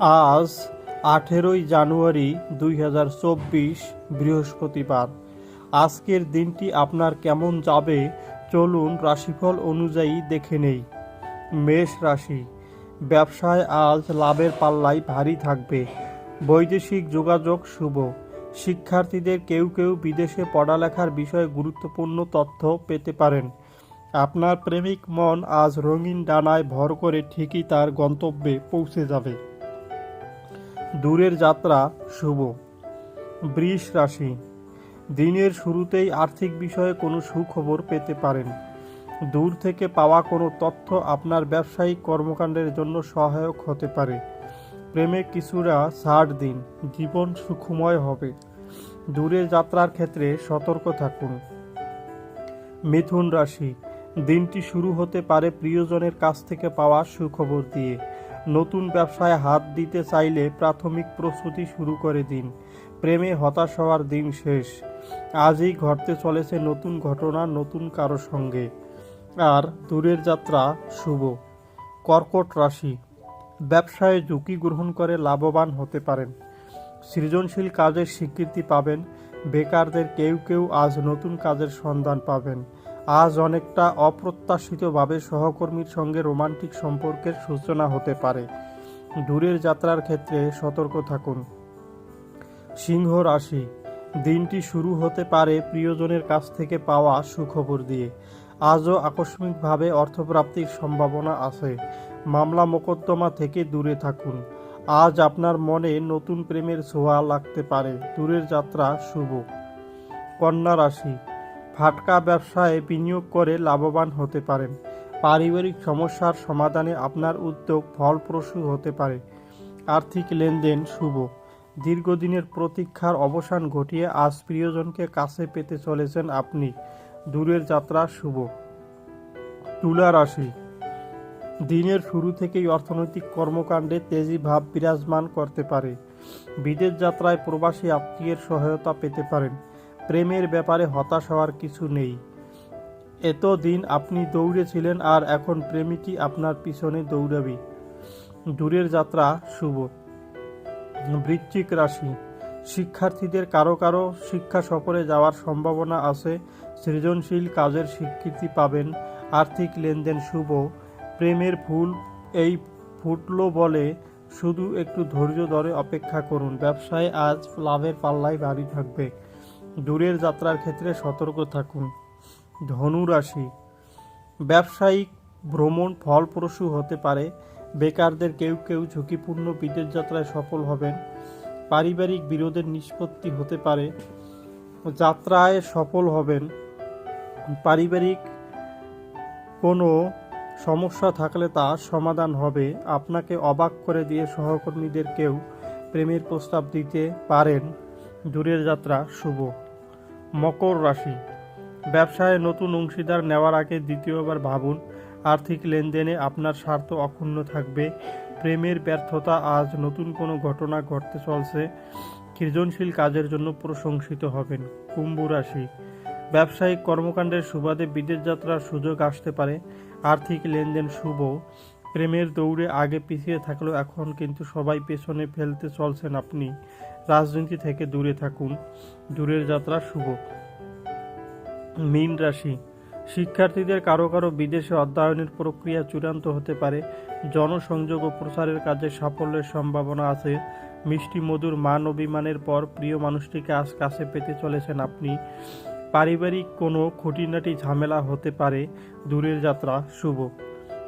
আজ আঠেরোই জানুয়ারি দুই হাজার চব্বিশ বৃহস্পতিবার। আজকের দিনটি আপনার কেমন যাবে চলুন রাশিফল অনুযায়ী দেখে নেই। মেষ রাশি, ব্যবসায় আজ লাভের পাল্লাই ভারী থাকবে। বৈদেশিক যোগাযোগ শুভ। শিক্ষার্থীদের কেউ কেউ বিদেশে পড়ালেখার বিষয়ে গুরুত্বপূর্ণ তথ্য পেতে পারেন। আপনার প্রেমিক মন আজ রঙিন ডানায় ভর করে ঠিকই তার গন্তব্যে পৌঁছে যাবে। দূরের যাত্রা শুভ। বৃষ রাশি। দিনের শুরুতেই আর্থিক বিষয়ে কোনো সুখবর পেতে পারেন। দূর থেকে পাওয়া কোনো তথ্য আপনার ব্যবসায়িক কর্মকাণ্ডের জন্য সহায়ক হতে পারে। প্রেমে কিছুটা ছাড় দিন, জীবন সুখময় হবে। দূরের যাত্রার ক্ষেত্রে সতর্ক থাকুন। মিথুন রাশি। দিনটি শুরু হতে পারে প্রিয়জনের কাছ থেকে পাওয়া সুখবর দিয়ে। নতুন ব্যবসায় হাত দিতে চাইলে প্রাথমিক প্রস্তুতি শুরু করে দিন। প্রেমে হতাশ হওয়ার দিন শেষ। আজই ঘটতে চলেছে নতুন ঘটনা, নতুন কারও সঙ্গে। আর দূরের যাত্রা শুভ। কর্কট রাশি। ব্যবসায় ঝুঁকি গ্রহণ করে লাভবান হতে পারেন। সৃজনশীল কাজের স্বীকৃতি পাবেন। বেকারদের কেউ কেউ আজ নতুন কাজের সন্ধান পাবেন। আজ অনেকটা অপ্রত্যাশিতভাবে সহকর্মীর সঙ্গে রোমান্টিক সম্পর্কের সূচনা হতে পারে। দূরের যাত্রার ক্ষেত্রে সতর্ক থাকুন। সিংহ রাশি। দিনটি শুরু হতে পারে প্রিয়জনের কাছ থেকে পাওয়া সুখবর দিয়ে। আজও আকস্মিকভাবে অর্থপ্রাপ্তির সম্ভাবনা আছে। মামলা মোকদ্দমা থেকে দূরে থাকুন। আজ আপনার মনে নতুন প্রেমের ছোঁয়া লাগতে পারে। দূরের যাত্রা শুভ। কন্যা রাশি। ফাটকা ব্যবসায় বিনিয়োগ করে লাভবান হতে পারেন। পারিবারিক সমস্যার সমাধানে আপনার উদ্যোগ ফলপ্রসূ হতে পারে। আর্থিক লেনদেন শুভ। দীর্ঘদিনের প্রতীক্ষার অবসান ঘটিয়ে আজ প্রিয়জনকে কাছে পেতে চলেছেন আপনি। দূরের যাত্রা শুভ। তুলা রাশি। দিনের শুরু থেকেই অর্থনৈতিক কর্মকাণ্ডে তেজি ভাব বিরাজমান করতে পারে। বিদেশ যাত্রায় প্রবাসী আত্মীয়ের সহায়তা পেতে পারেন। প্রেমের ব্যাপারে হতাশ হওয়ার কিছু নেই। এতদিন আপনি দৌড়েছিলেন আর এখন প্রেমিকই আপনার পিছনে দৌড়াবি? দূরের যাত্রা শুভ। বৃশ্চিক রাশি। শিক্ষার্থীদের কারও কারও শিক্ষা সফরে যাওয়ার সম্ভাবনা আছে। সৃজনশীল কাজের স্বীকৃতি পাবেন। আর্থিক লেনদেন শুভ। প্রেমের ফুল এই ফুটলো বলে শুধু একটু ধৈর্য ধরে অপেক্ষা করুন। ব্যবসায় আজ লাভের পাল্লায় ভারী থাকবে। দূরের যাত্রার ক্ষেত্রে সতর্ক থাকুন। ধনু রাশি। ব্যবসায়িক ভ্রমণ ফলপ্রসূ হতে পারে। বেকারদের কেউ কেউ ঝুঁকিপূর্ণ বিদেশ যাত্রায় সফল হবেন। পারিবারিক বিরোধের নিষ্পত্তি হতে পারে। যাত্রায় সফল হবেন। পারিবারিক কোনো সমস্যা থাকলে তা সমাধান হবে। আপনাকে অবাক করে দিয়ে সহকর্মীদের কেউ প্রেমের প্রস্তাব দিতে পারেন। দূরের যাত্রা শুভ। মকর রাশি। ব্যবসায় নতুন অংশীদার নেওয়ার আগে দ্বিতীয়বার ভাবুন, আর্থিক লেনদেনে আপনার স্বার্থ অক্ষুণ্ণ থাকবে, প্রেমের ব্যর্থতা আজ নতুন কোনো ঘটনা ঘটতে চলছে, সৃজনশীল কাজের জন্য প্রশংসিত হবেন কুম্ভ রাশি। ব্যবসায়িক কর্মকাণ্ডের সুবাদে বিদেশ যাত্রার সুযোগ আসতে পারে, আর্থিক লেনদেন শুভ প্রেমের দৌড়ে আগে পিছিয়ে থাকলেও এখন কিন্তু সবাই পেছনে ফেলতে চলছেন আপনি। রাজনীতি থেকে দূরে থাকুন। দূরের যাত্রা শুভ। মীন রাশি। শিক্ষার্থীদের কারও কারও বিদেশে অধ্যয়নের প্রক্রিয়া চূড়ান্ত হতে পারে। জনসংযোগ ও প্রচারের কাজে সাফল্যের সম্ভাবনা আছে। মিষ্টি মধুর মান অভিমানের পর প্রিয় মানুষটিকে আজ কাছে পেতে চলেছেন আপনি। পারিবারিক কোনো খুঁটিনাটি ঝামেলা হতে পারে। দূরের যাত্রা শুভ।